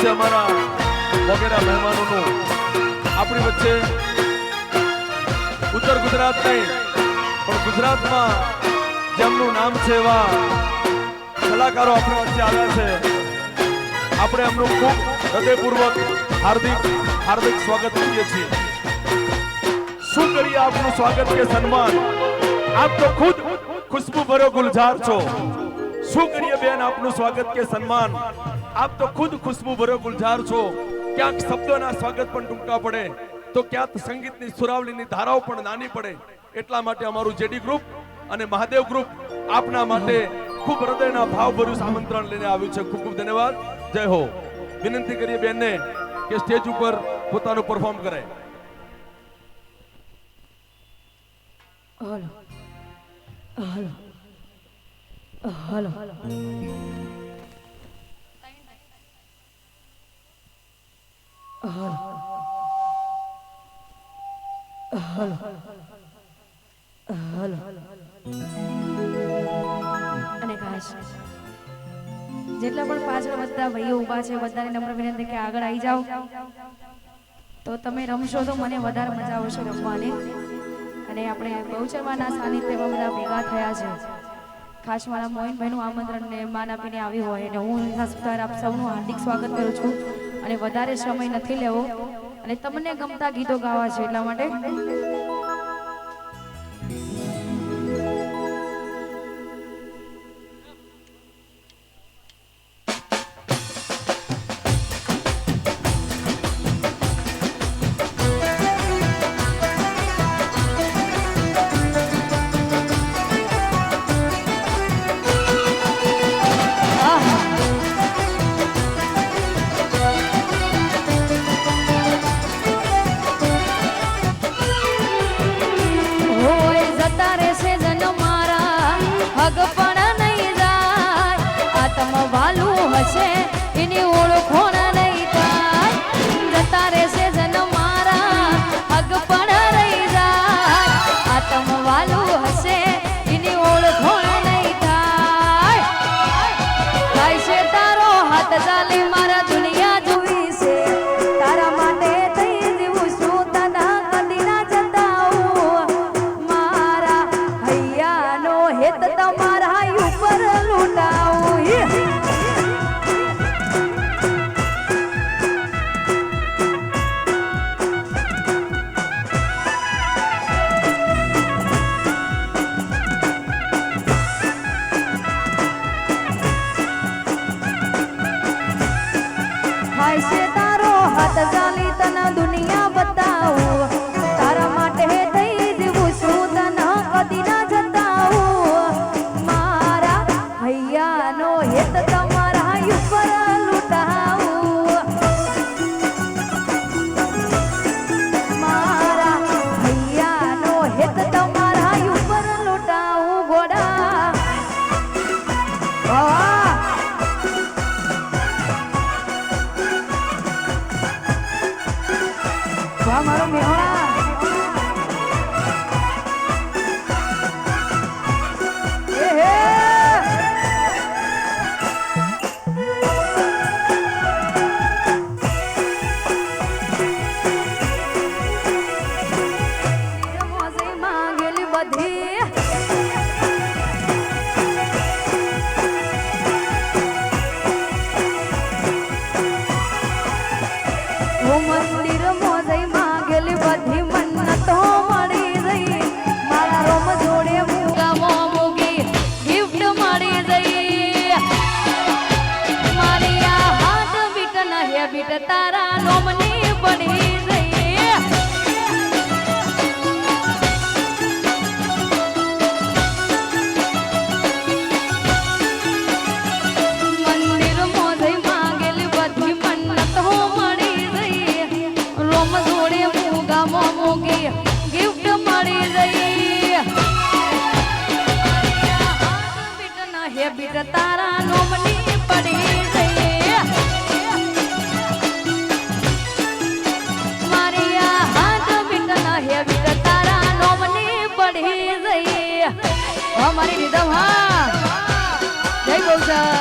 છે અમારા વગેરે મહેમાનોનું. આપણી વચ્ચે ઉત્તર ગુજરાત નહીં, પણ ગુજરાતમાં જેમનું નામ છે એવા કલાકારો આપણી વચ્ચે આવ્યા છે. આપણે એમનું ખૂબ હૃદયપૂર્વક હાર્દિક હાર્દિક સ્વાગત કરીએ છીએ. શું કરીએ આપનું સ્વાગત કે સન્માન? આપ તો ખુદ ખુશ્બુ ભર્યો ગુલઝાર છો. શું કરીએ બેન આપનું સ્વાગત કે સન્માન? આપ તો ખુદ ખુશ્બુ ભર્યો ગુલઝાર છો. ક્યાંક શબ્દોના સ્વાગત પણ ટૂંકા પડે. તો ક્યાંક સંગીતની સુરાવલીની ધારાઓ પણ નાની પડે. એટલા માટે અમારું જેડી ગ્રુપ અને મહાદેવ ગ્રુપ આપના માટે ખૂબ હૃદયના ભાવભર્યું આમંત્રણ લઈને આવ્યું છે. ખૂબ ખૂબ ધન્યવાદ. જય હો. વિનંતી કરીએ બેનને કે સ્ટેજ ઉપર પોતાનું પરફોર્મ કરે hello. Hello. Hello. Hello hello hello અને કાશ જેટલા પણ પાછળ બધા ભાઈઓ ઊભા છે, બધાને નમ્ર વિનંતી કે આગળ આવી જાઓ. તો તમે રમશો તો મને વધારે મજા આવશે રમવાની. અને આપણે બહુચરમાના સાનિધ્યમાં બધા ભેગા થયા છે. ખાસ મારા મોહિનભાઈનું આમંત્રણને માન આપીને આવી હોય અને હું આપ સૌનું હાર્દિક સ્વાગત કરું છું. અને વધારે સમય નથી લેવો. અને તમને ગમતા ગીતો ગાવા છે એટલા માટે તારો 감사합니다.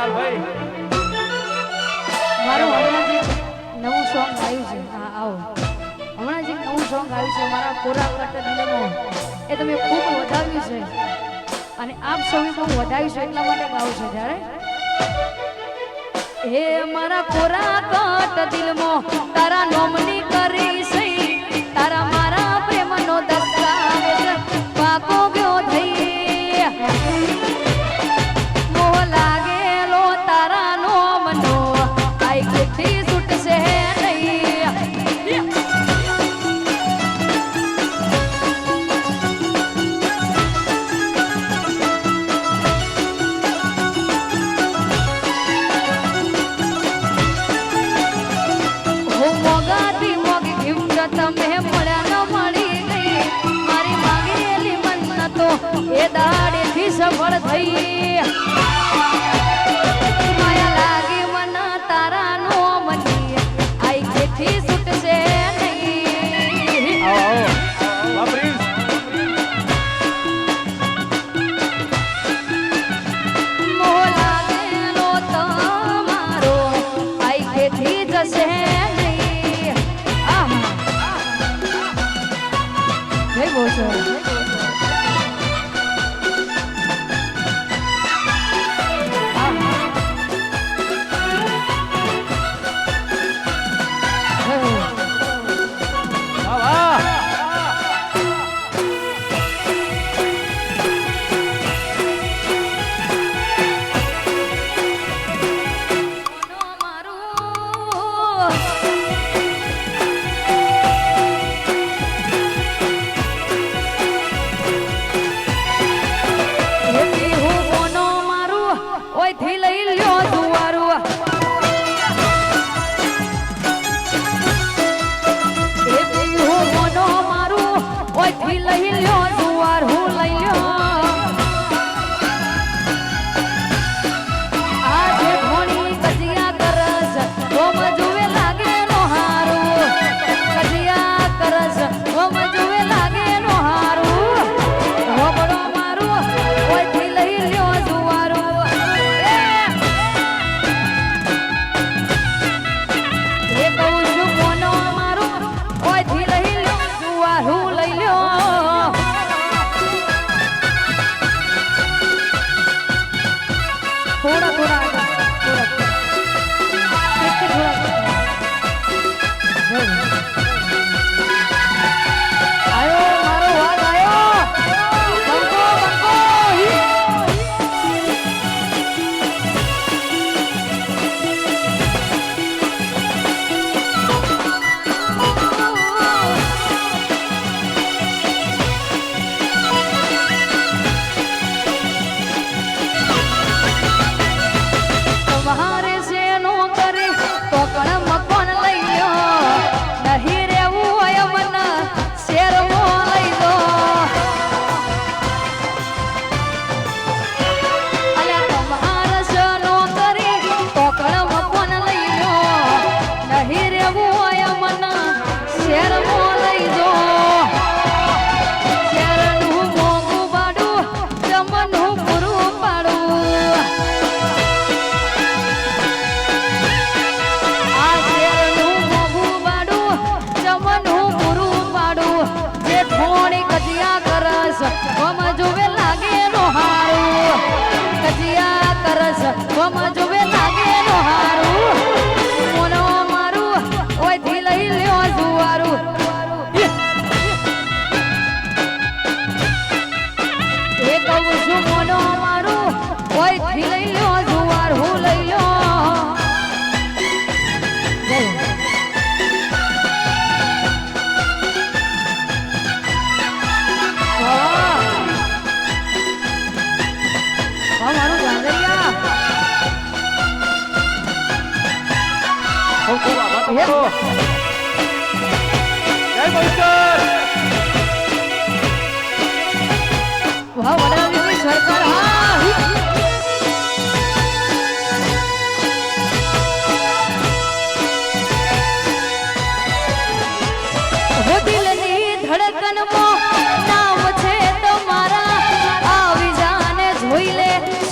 જવાલાલ ભાઈ. મારું હમણાં જે નવું સોંગ આવ્યું છે. હા, આવો. હમણાં જે નવું સોંગ આવ્યું છે, મારા કોરા કટ એ તમે ખૂબ વધાવ્યું છે. અને આપ સૌએ બહુ વધાવ્યું છે, એટલા માટે ગાવું છે જ્યારે. હે મારા કોરા કટ દિલમો તારા નોમની કરીશ તારા મારા પ્રેમનો દસ્તાવેજ પાકો ગયો થઈ તમે મળ્યા ન મળી ગઈ. મારી માંગેલી મન તો એ દાડેથી સફળ થઈ. માયા લાગી મન તારા નો મની આઈ કેથી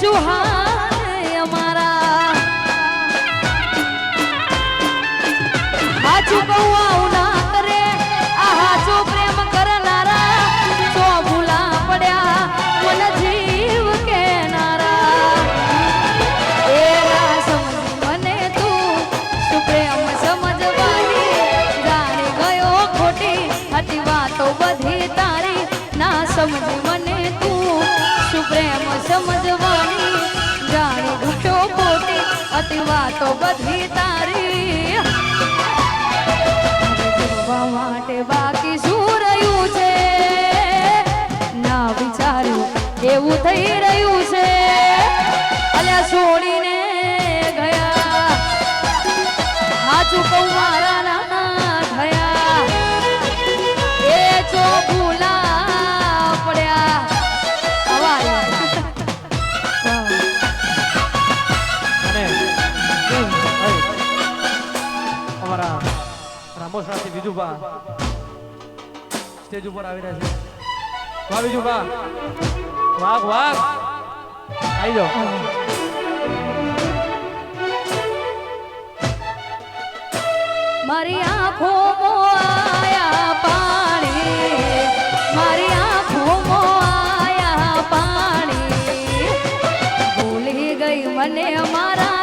સુહાન અમારા. હાચું વાતો બધી તારી. જોવા માટે બાકી શું રહ્યું છે? ના વિચાર્યું, એવું થઈ રહ્યું છે. અલ્યા છોડીને ગયા. હા ચૂકવું ભાવિજ સ્ટેજ ઉપર આવી રહ્યા છે. ભાવિજ ઊભા વાહ વાહ આવી જાઓ. મારી આંખો આયા પાણી. મારી આંખો આયા પાણી. ભૂલી ગઈ મને મારા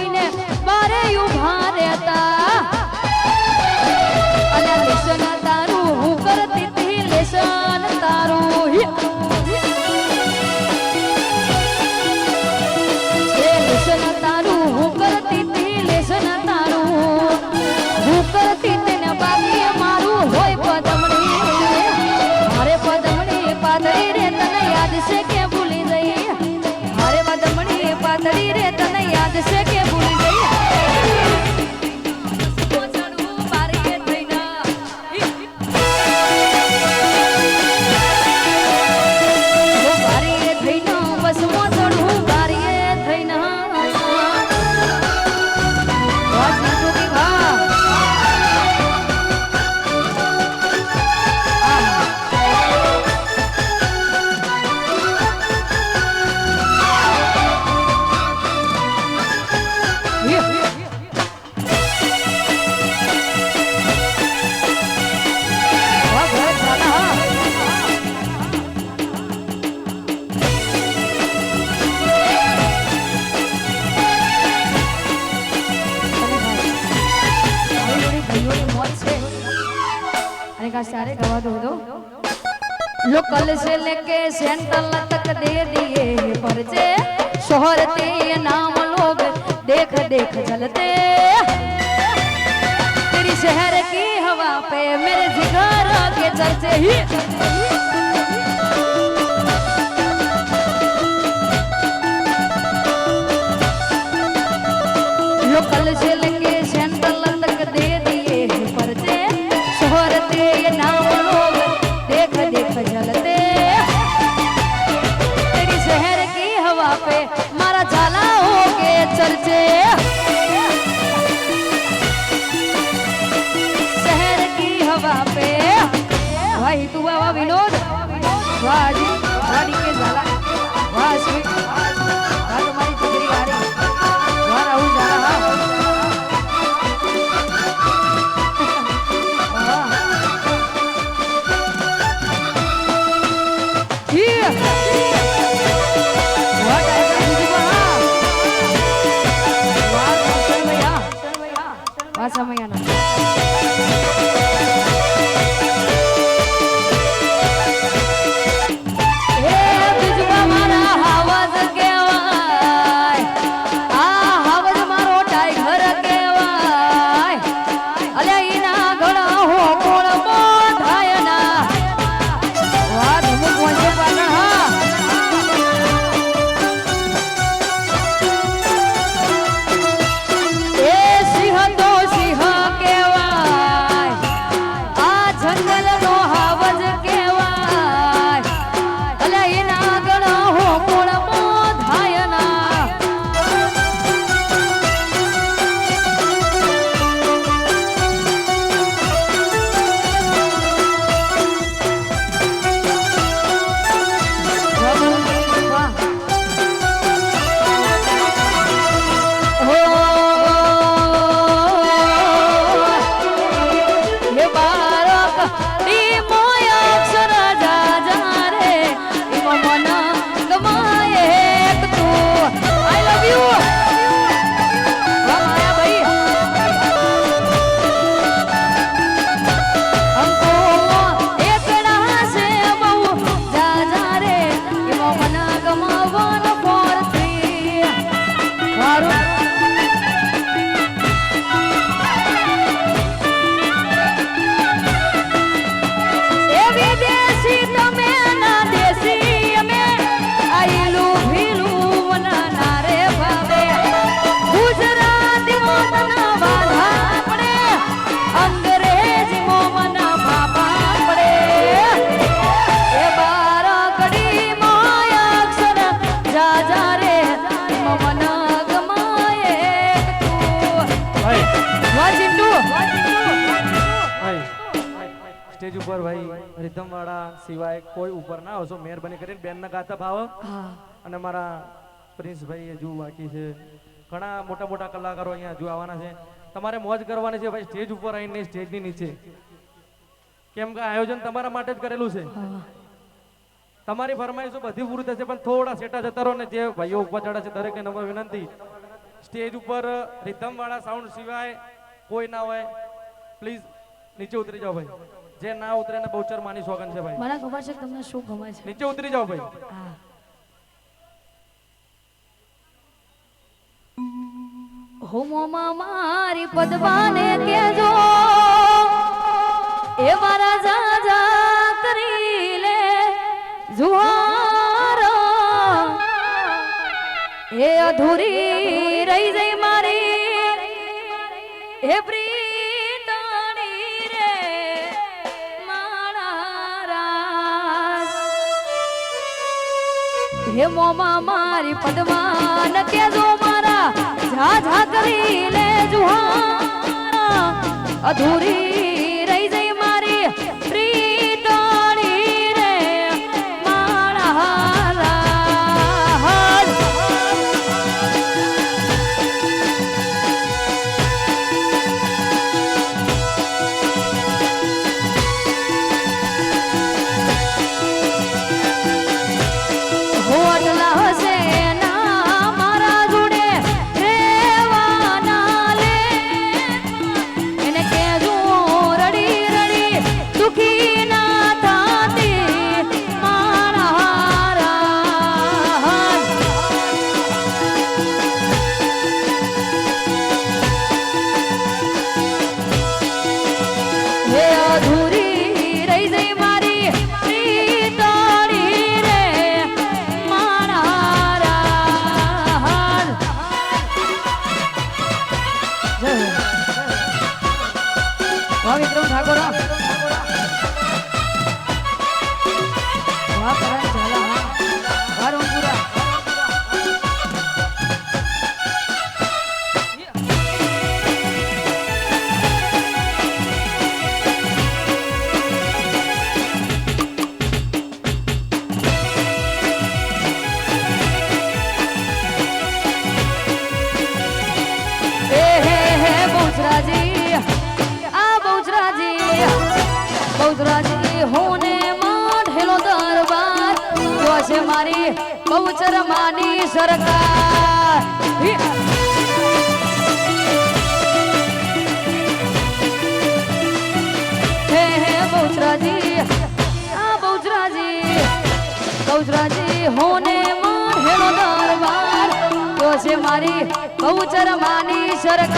to say लोकल से लेके सेंट्रल तक दे दिए पर्चे। शोहर ते नाम लोग देख देख चलते तेरी शहर की हवा पे मेरे जिगर के चर्चे ही। लोकल से સ્ટેજ ઉપર ભાઈ રિધમ વાળા સિવાય કોઈ ઉપર ના આવશો મહેરબાની કરીને બેન ના ગાતા ભાવ. અને મારા પ્રિન્સ ભાઈ હજુ બાકી છે. ઘણા મોટા મોટા કલાકારો અહીંયા હજુ આવવાના છે. તમારે મોજ કરવાની છે ભાઈ સ્ટેજ ઉપર આવીને સ્ટેજની નીચે. કેમ કે આયોજન તમારા માટે જ કરેલું છે. તમારી ફરમાઈશો બધી પૂરી થશે પણ થોડા સેટા જતા રહો ને જે ભાઈઓ ઉપર ચડે છે દરેકને નમ્ર વિનંતી. સ્ટેજ ઉપર રિધમ વાળા સાઉન્ડ સિવાય કોઈ ના હોય. પ્લીઝ નીચે ઉતરી જાઓ ભાઈ. જે ના ઉતરે ને બહુચર માની સોગન છે ભાઈ. મને ખબર છે તમને શું ગમે છે? નીચે ઉતરી જાઓ ભાઈ. હા. મારી પદવાને કેજો. અધૂરી રહી જઈ મારી. હે પ્રીતણી રે, મારા હે મોમા, મારી પદમાં ન કેજો મારા ઝા ઝા કરી લે જુહારા અધૂરી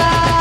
માની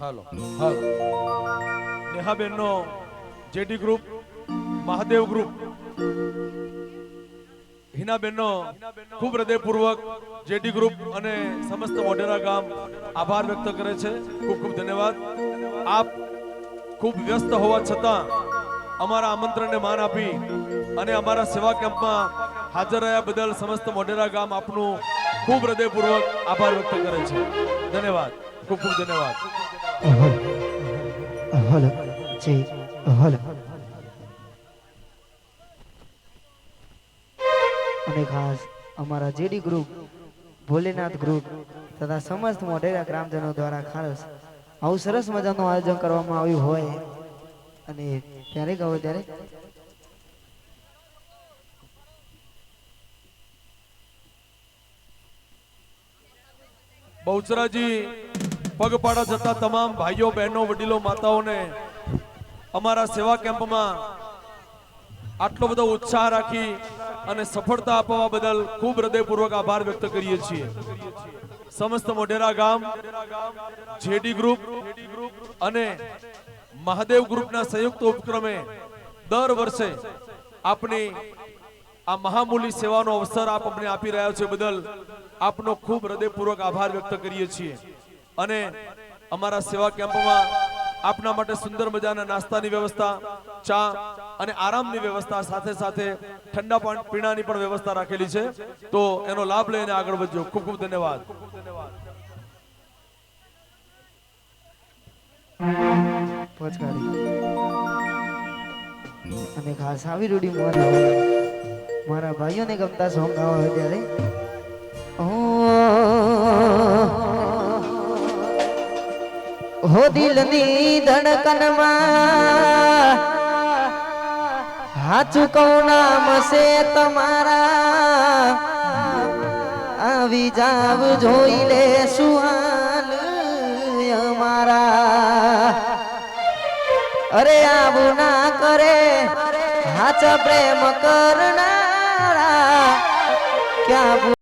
હાલો. હાલો. નેહાબેનનો જેડી ગ્રુપ, મહાદેવ ગ્રુપ, હિનાબેનનો ખૂબ હૃદયપૂર્વક જેડી ગ્રુપ અને સમસ્ત મોઢેરા ગામ આભાર વ્યક્ત કરે છે. ખૂબ ખૂબ ધન્યવાદ. આપ ખૂબ વ્યસ્ત હોવા છતાં અમારા આમંત્રણને માન આપી અને અમારા સેવા કેમ્પમાં હાજર રહ્યા બદલ સમસ્ત મોઢેરા ગામ આપનું ખૂબ હૃદયપૂર્વક આભાર વ્યક્ત કરે છે. ધન્યવાદ. ખૂબ ખૂબ ધન્યવાદ. અને ખાસ અમારા જેડી ગ્રુપ ભોલેનાથ ગ્રુપ તથા સમસ્ત મોઢેરા ગ્રામજનો દ્વારા ખાસ આવું સરસ મજાનું આયોજન કરવામાં આવ્યું હોય. અને ત્યારે કહો ત્યારે? બહુચરાજી પગપાળા જતા તમામ ભાઈઓ, બહેનો, વડીલો, માતાઓને અમારા સેવા કેમ્પમાં આટલો બધો ઉત્સાહ રાખી અને સફળતા આપવા બદલ ખૂબ હૃદયપૂર્વક આભાર વ્યક્ત કરીએ છીએ. સમસ્ત મોઢેરા ગામ, જેડી ગ્રુપ અને મહાદેવ ગ્રુપના સંયુક્ત ઉપક્રમે દર વર્ષે આપની આ મહામૂલી સેવાનો અવસર આપ અમને આપી રહ્યા છે બદલ આપનો ખૂબ હૃદયપૂર્વક આભાર વ્યક્ત કરીએ છીએ. અને અમારા સેવા કેમ્પમાં આપના માટે સુંદર મજાના નાસ્તાની વ્યવસ્થા, ચા અને આરામની વ્યવસ્થા સાથે સાથે ઠંડા પણ, પીણાની પણ વ્યવસ્થા રાખેલી છે. તો એનો લાભ લઈને આગળ વધજો. ખૂબ ખૂબ ધન્યવાદ. અને ખાસ આવી રૂડી મોરી ભાઈઓને ગમતા સોંગ ગાવા ત્યારે હો દિલની ધડકનમાં? હાચું કહું નામ છે તમારા. આવી જાવ જોઈ લે સુહાલ અમારા. અરે આવું ના કરે હાચા પ્રેમ કરનારા. ક્યાં